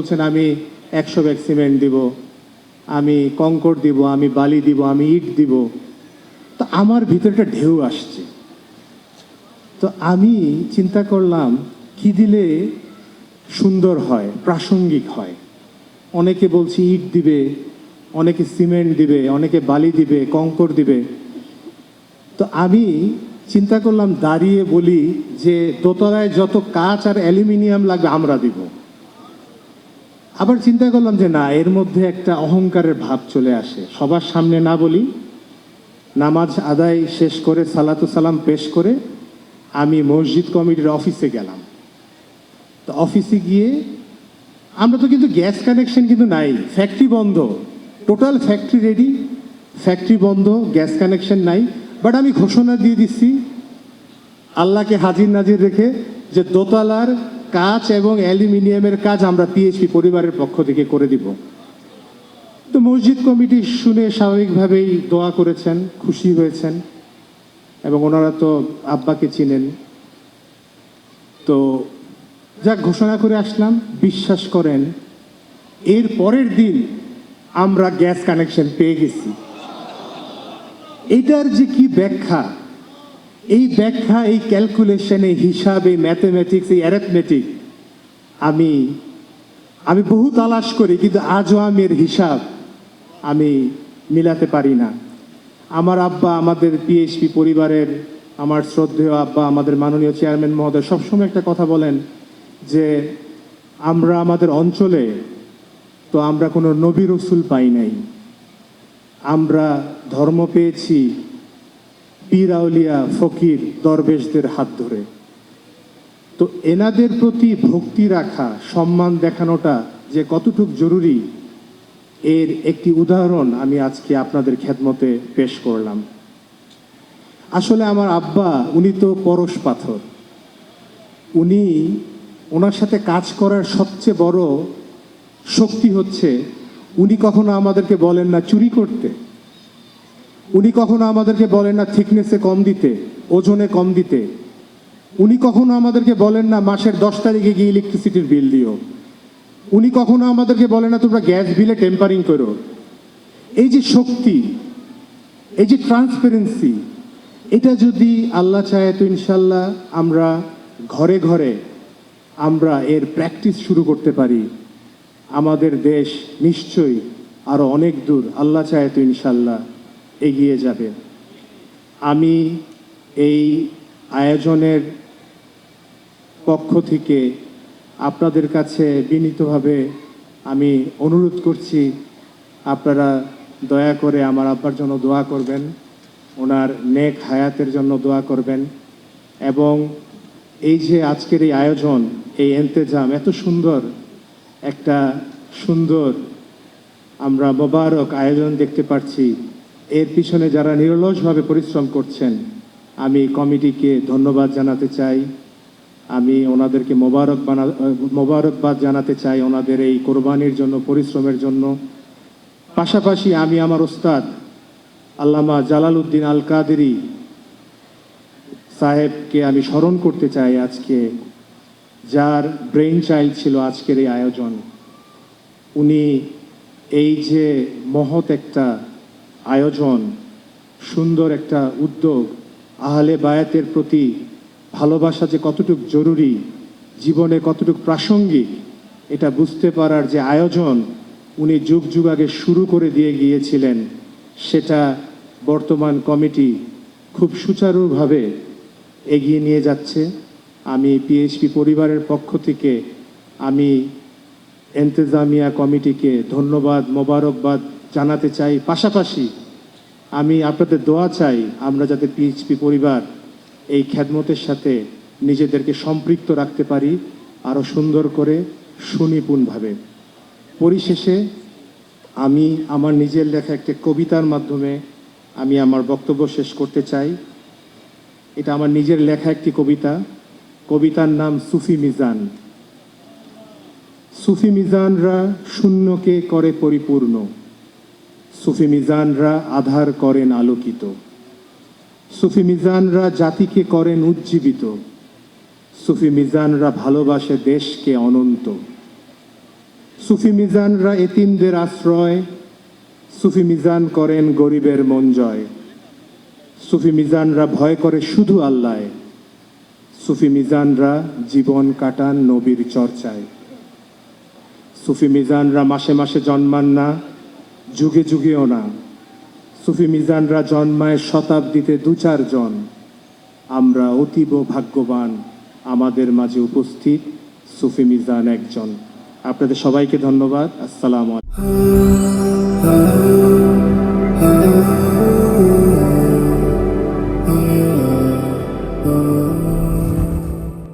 বলছেন, আমি একশো ব্যাগ সিমেন্ট দিব, আমি কঙ্কর দিব, আমি বালি দিব, আমি ইট দিব। তো আমার ভিতরে একটা ঢেউ আসছে। তো আমি চিন্তা করলাম, কি দিলে সুন্দর হয়, প্রাসঙ্গিক হয়? অনেকে বলছি ইট দিবে, অনেকে সিমেন্ট দিবে, অনেকে বালি দিবে কঙ্কর দিবে। তো আমি চিন্তা করলাম, দাঁড়িয়ে বলি যে দোতলায় যত কাঁচ আর অ্যালুমিনিয়াম লাগবে, আমরা দিব। আবার চিন্তা করলাম যে না, এর মধ্যে একটা অহংকারের ভাব চলে আসে। সবার সামনে না বলি, নামাজ আদায় শেষ করে সালাতু সালাম পেশ করে আমি মসজিদ কমিটির অফিসে গেলাম। তো অফিসে গিয়ে আমরা তো কিন্তু গ্যাস কানেকশন কিন্তু নাই, ফ্যাক্টরি বন্ধ। টোটাল ফ্যাক্টরি রেডি, ফ্যাক্টরি বন্ধ, গ্যাস কানেকশন নাই। বাট আমি ঘোষণা দিয়ে দিচ্ছি, আল্লাহকে হাজির নাজির রেখে যে দোতলার কাঁচ এবং অ্যালুমিনিয়ামের কাজ আমরা পিএইচপি পরিবারের পক্ষ থেকে করে দিব। তো মসজিদ কমিটি শুনে স্বাভাবিকভাবেই দোয়া করেছেন, খুশি হয়েছেন এবং ওনারা তো আব্বাকে চিনেন। তো যা ঘোষণা করে আসলাম, বিশ্বাস করেন, এর পরের দিন আমরা গ্যাস কানেকশন পেয়ে গেছি। এটার যে কি ব্যাখ্যা? এই ব্যাখ্যা, এই ক্যালকুলেশন হিসাব ম্যাথমেটিক্স এই অ্যারেথমেটিক আমি আমি বহু তালাশ করি, কিন্তু আজও আমি এর হিসাব আমি মিলাতে পারি না। আমার আব্বা, আমাদের পিএইচপি পরিবারের, আমার শ্রদ্ধেয় আব্বা, আমাদের মাননীয় চেয়ারম্যান মহোদয় সবসময় একটা কথা বলেন যে, আমরা আমাদের অঞ্চলে তো আমরা কোনো নবী রসুল পাই নাই। আমরা ধর্ম পেয়েছি পীর আউলিয়া ফকির দরবেশদের হাত ধরে। তো এনাদের প্রতি ভক্তি রাখা, সম্মান দেখানোটা যে কতটুক জরুরি, এর একটি উদাহরণ আমি আজকে আপনাদের খেদমতে পেশ করলাম। আসলে আমার আব্বা, উনি তো পরশ পাথর। উনি ওনার সাথে কাজ করার সবচেয়ে বড় শক্তি হচ্ছে, উনি কখনো আমাদেরকে বলেন না চুরি করতে। উনি কখনো আমাদেরকে বলেন না থিকনেসে কম দিতে, ওজনে কম দিতে। উনি কখনো আমাদেরকে বলেন না মাসের দশ তারিখে গিয়ে ইলেকট্রিসিটির বিল দিও। উনি কখনো আমাদেরকে বলেন না তোমরা গ্যাস বিলে টেম্পারিং করো। এই যে শক্তি, এই যে ট্রান্সপারেন্সি এটা যদি আল্লাহ চায় তো ইনশাল্লাহ আমরা ঘরে ঘরে আমরা এর প্র্যাকটিস শুরু করতে পারি। আমাদের দেশ নিশ্চয়ই আরও অনেক দূর, আল্লাহ চায় তো ইনশাল্লাহ। এগিয়ে যাবে আমি এই আয়োজনের পক্ষ থেকে আপনাদের কাছে বিনীতভাবে আমি অনুরোধ করছি, আপনারা দয়া করে আমার আব্বার জন্য দোয়া করবেন, ওনার নেক হায়াতের জন্য দোয়া করবেন এবং এই যে আজকের এই আয়োজন, এই এন্তেজাম, এত সুন্দর, একটা সুন্দর আমরা মোবারক আয়োজন দেখতে পাচ্ছি এর পিছনে যারা নিরলসভাবে পরিশ্রম করছেন, আমি কমিটিকে ধন্যবাদ জানাতে চাই। আমি ওনাদেরকে মোবারক বানা, মোবারকবাদ জানাতে চাই ওনাদের এই কোরবানির জন্য, পরিশ্রমের জন্য। পাশাপাশি আমি আমার ওস্তাদ আল্লামা জালাল উদ্দিন আল কাদেরি সাহেবকে আমি স্মরণ করতে চাই আজকে, যার ব্রেইন চাইল্ড ছিল আজকের এই আয়োজন। উনি এই যে মহৎ একটা আয়োজন, সুন্দর একটা উদ্যোগ, আহলে বায়াতের প্রতি ভালোবাসা যে কতটুক জরুরি, জীবনে কতটুক প্রাসঙ্গিক, এটা বুঝতে পারার যে আয়োজন উনি যুগ যুগ আগে শুরু করে দিয়ে গিয়েছিলেন, সেটা বর্তমান কমিটি খুব সুচারুভাবে এগিয়ে নিয়ে যাচ্ছে। আমি পিএইচপি পরিবারের পক্ষ থেকে আমি এন্তেজামিয়া কমিটিকে ধন্যবাদ, মোবারকবাদ জানাতে চাই। পাশাপাশি আমি আপনাদের দোয়া চাই, আমরা যাতে পিএইচপি পরিবার এই খ্যাদমতের সাথে নিজেদেরকে সম্পৃক্ত রাখতে পারি আরও সুন্দর করে সুনিপুণভাবে। পরিশেষে আমি আমার নিজের লেখা একটা কবিতার মাধ্যমে আমি আমার বক্তব্য শেষ করতে চাই। এটা আমার নিজের লেখা একটি কবিতা। কবিতার নাম সুফি মিজান। সুফি মিজানরা শূন্যকে করে পরিপূর্ণ। সুফি মিজানরা আধার করেন আলোকিত। সুফি মিজানরা জাতিকে করেন উজ্জীবিত। সুফি মিজানরা ভালোবাসে দেশকে অনন্ত। সুফি মিজানরা এতিমদের আশ্রয়। সুফি মিজান করেন গরিবের মন জয়। সুফি মিজানরা ভয় করে শুধু আল্লাহ। সুফি মিজানরা জীবন কাটান নবীর চর্চায়। সুফি মিজানরা মাসে মাসে জন্মান না যুগে যুগেও না। সুফি মিজানরা জন্মায় শতাব্দীতে দু চারজন। আমরা অতীব ভাগ্যবান, আমাদের মাঝে উপস্থিত সুফি মিজান একজন। আপনাদের সবাইকে ধন্যবাদ। আসসালাম আলাইকুম।